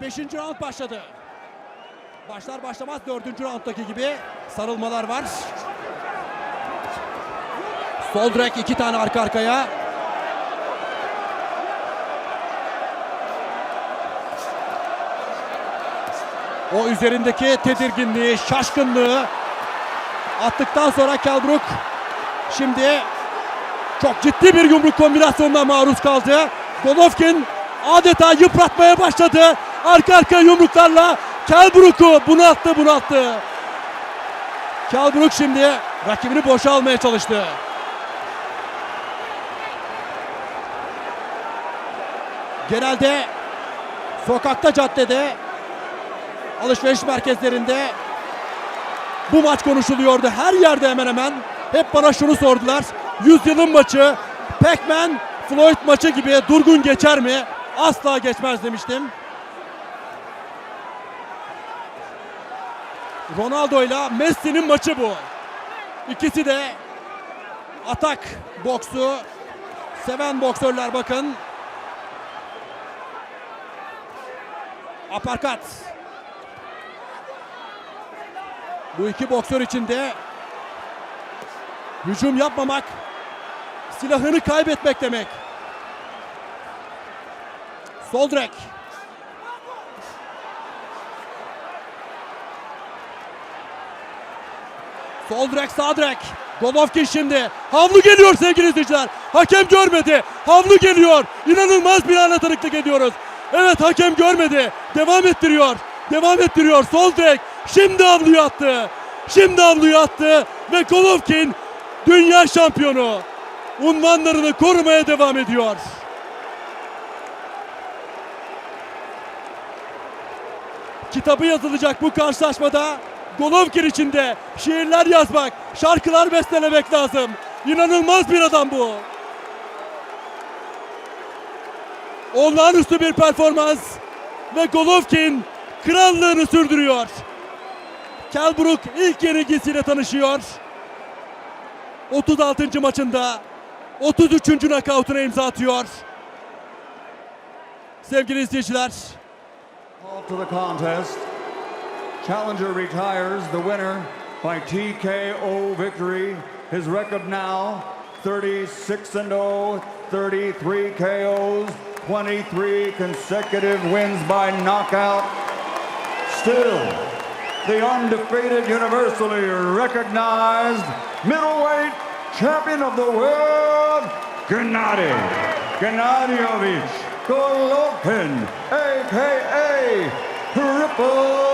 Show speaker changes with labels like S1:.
S1: 5. round başladı. Başlar başlamaz 4. rounddaki gibi sarılmalar var. Sol direk iki tane arka arkaya. O üzerindeki tedirginliği, şaşkınlığı attıktan sonra Kelbrook şimdi çok ciddi bir yumruk kombinasyonuna maruz kaldı. Golovkin adeta yıpratmaya başladı. Arka arka yumruklarla Kelbrook'u bunalttı bunalttı. Kelbrook şimdi rakibini boşa almaya çalıştı. Genelde sokakta, caddede, alışveriş merkezlerinde bu maç konuşuluyordu. Her yerde hemen hemen hep bana şunu sordular. Yüzyılın maçı, Pac-Man, Floyd maçı gibi durgun geçer mi? Asla geçmez demiştim. Ronaldo ile Messi'nin maçı bu. İkisi de atak boksu seven boksörler bakın. Aparkat. Bu iki boksör için de hücum yapmamak silahını kaybetmek demek. Sol direk. Sol direk sağ direk. Golovkin şimdi. Havlu geliyor sevgili izleyiciler. Hakem görmedi. Havlu geliyor. İnanılmaz bir ana tanıklık ediyoruz. Evet hakem görmedi. Devam ettiriyor. Devam ettiriyor. Sol direk. Şimdi havluyu attı. Şimdi havluyu attı. Ve Golovkin dünya şampiyonu. Unvanlarını korumaya devam ediyor. Kitabı yazılacak bu karşılaşmada Golovkin için de şiirler yazmak, şarkılar bestelemek lazım. İnanılmaz bir adam bu. Olağanüstü bir performans ve Golovkin krallığını sürdürüyor. Kelbrook ilk yenilgisiyle tanışıyor. 36. maçında 33. knockout'una imza atıyor. Sevgili izleyiciler,
S2: Call to the contest. Challenger retires the winner by TKO victory. His record now 36 and 0, 33 KOs, 23 consecutive wins by knockout. Still, the undefeated, universally recognized middleweight champion of the world, Gennady Gennadievich Golovkin, aka Triple